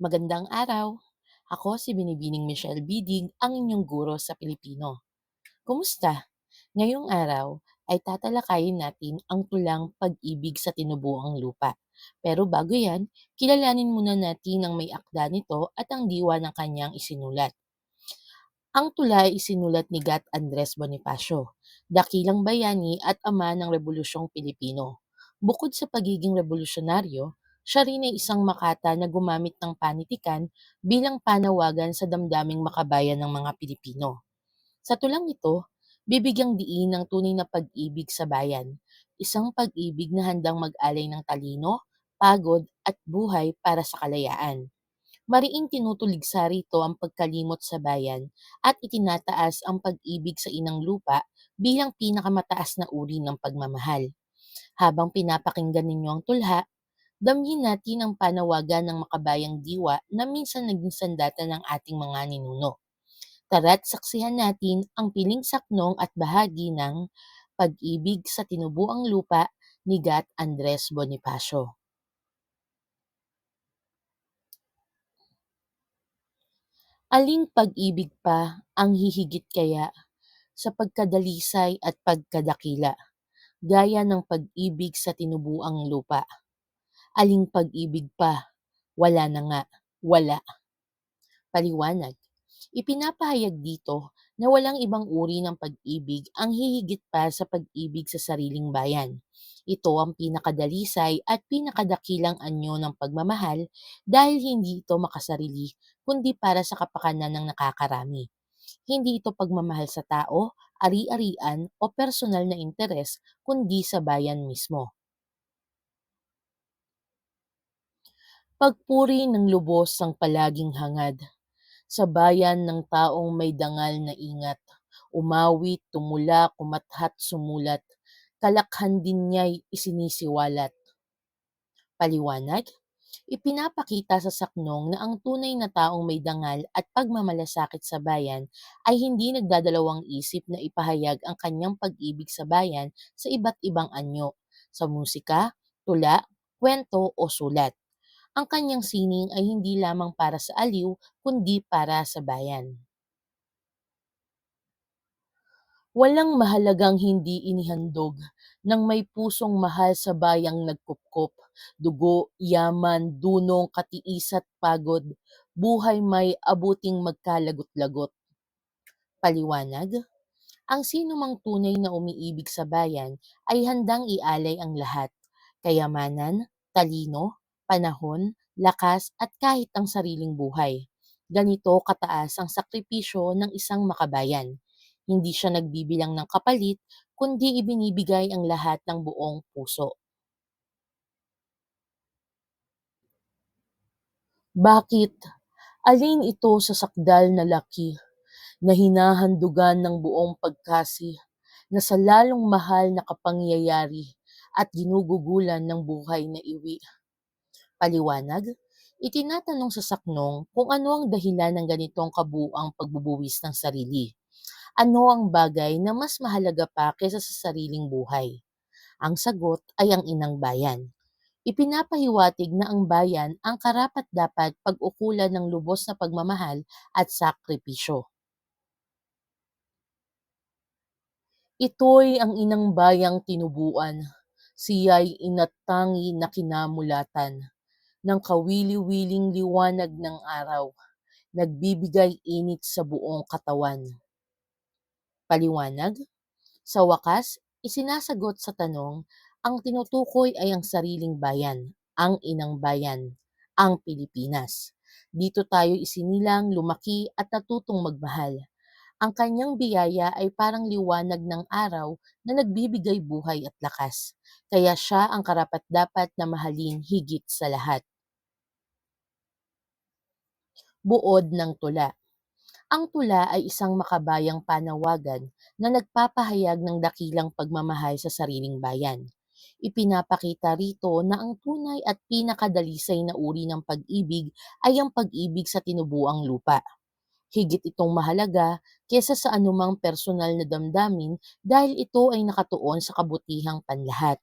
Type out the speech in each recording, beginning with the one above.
Magandang araw. Ako si Binibining Michelle Bidig, ang inyong guro sa Pilipino. Kumusta? Ngayong araw ay tatalakayin natin ang tulang pag-ibig sa tinubuang lupa. Pero bago yan, kilalanin muna natin ang may akda nito at ang diwa ng kanyang isinulat. Ang tula ay isinulat ni Gat Andres Bonifacio, dakilang bayani at ama ng Rebolusyong Pilipino. Bukod sa pagiging revolusyonaryo, siya rin ay isang makata na gumamit ng panitikan bilang panawagan sa damdaming makabayan ng mga Pilipino. Sa tulang ito, bibigyang diin ang tunay na pag-ibig sa bayan, isang pag-ibig na handang mag-alay ng talino, pagod at buhay para sa kalayaan. Mariing tinutuligsa rito ang pagkalimot sa bayan at itinataas ang pag-ibig sa inang lupa bilang pinakamataas na uri ng pagmamahal. Habang pinapakinggan ninyo ang tulha, damhin natin ang panawagan ng makabayang diwa na minsan naging sandata ng ating mga ninuno. Tara't saksihan natin ang piling saknong at bahagi ng Pag-ibig sa Tinubuang Lupa ni Gat Andres Bonifacio. Aling pag-ibig pa ang hihigit kaya sa pagkadalisay at pagkadakila, gaya ng pag-ibig sa tinubuang lupa? Aling pag-ibig pa? Wala na nga, wala. Paliwanag. Ipinapahayag dito na walang ibang uri ng pag-ibig ang hihigit pa sa pag-ibig sa sariling bayan. Ito ang pinakadalisay at pinakadakilang anyo ng pagmamahal dahil hindi ito makasarili kundi para sa kapakanan ng nakakarami. Hindi ito pagmamahal sa tao, ari-arian o personal na interes kundi sa bayan mismo. Pagpuri ng lubos ang palaging hangad sa bayan ng taong may dangal na ingat. Umawit, tumula, kumathat, sumulat, kalakhan din niya'y isinisiwalat. Paliwanag, ipinapakita sa saknong na ang tunay na taong may dangal at pagmamalasakit sa bayan ay hindi nagdadalawang isip na ipahayag ang kanyang pag-ibig sa bayan sa iba't ibang anyo, sa musika, tula, kwento o sulat. Ang kanyang sining ay hindi lamang para sa aliw, kundi para sa bayan. Walang mahalagang hindi inihandog ng may pusong mahal sa bayang nagkupkop, dugo, yaman, dunong, katiis at pagod, buhay may abuting magkalagot-lagot. Paliwanag, ang sino mang tunay na umiibig sa bayan ay handang ialay ang lahat, kayamanan, talino, panahon, lakas at kahit ang sariling buhay. Ganito kataas ang sakripisyo ng isang makabayan. Hindi siya nagbibilang ng kapalit, kundi ibinibigay ang lahat ng buong puso. Bakit? Alin ito sa sakdal na laki na hinahandugan ng buong pagkasi na sa lalong mahal na kapangyayari at ginugugulan ng buhay na iwi? Paliwanag, itinatanong sa saknong kung ano ang dahilan ng ganitong kabuang pagbubuwis ng sarili. Ano ang bagay na mas mahalaga pa kaysa sa sariling buhay? Ang sagot ay ang inang bayan. Ipinapahiwatig na ang bayan ang karapat-dapat pag-ukulan ng lubos na pagmamahal at sakripisyo. Ito'y ang inang bayang tinubuan, siya'y inatangi na kinamulatan ng kawili-wiling liwanag ng araw, nagbibigay init sa buong katawan. Paliwanag? Sa wakas, isinasagot sa tanong, ang tinutukoy ay ang sariling bayan, ang inang bayan, ang Pilipinas. Dito tayo isinilang, lumaki at natutong magmahal. Ang kanyang biyaya ay parang liwanag ng araw na nagbibigay buhay at lakas. Kaya siya ang karapat-dapat na mahalin higit sa lahat. Buod ng tula Ang tula ay isang makabayang panawagan na nagpapahayag ng dakilang pagmamahal sa sariling bayan. Ipinapakita rito na ang tunay at pinakadalisay na uri ng pag-ibig ay ang pag-ibig sa tinubuang lupa. Higit itong mahalaga kesa sa anumang personal na damdamin dahil ito ay nakatuon sa kabutihang panlahat.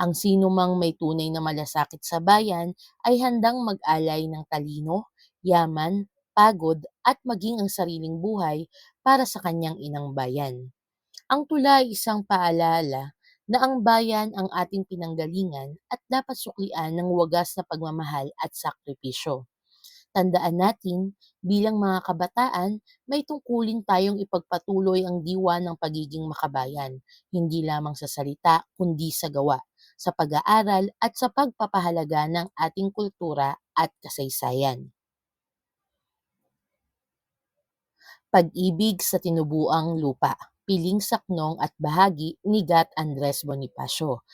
Ang sinumang may tunay na malasakit sa bayan ay handang mag-alay ng talino, yaman, pagod at maging ang sariling buhay para sa kanyang inang bayan. Ang tula ay isang paalala na ang bayan ang ating pinanggalingan at dapat suklian ng wagas na pagmamahal at sakripisyo. Tandaan natin, bilang mga kabataan, may tungkulin tayong ipagpatuloy ang diwa ng pagiging makabayan, hindi lamang sa salita kundi sa gawa, sa pag-aaral at sa pagpapahalaga ng ating kultura at kasaysayan. Pag-ibig sa tinubuang lupa, Piling Saknong at bahagi ni Gat Andres Bonifacio.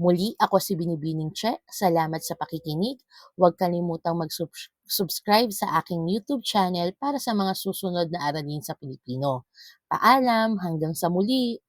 Muli ako si Binibining Che. Salamat sa pakikinig. Huwag kalimutang mag-subscribe sa aking YouTube channel para sa mga susunod na aralin sa Pilipino. Paalam, hanggang sa muli!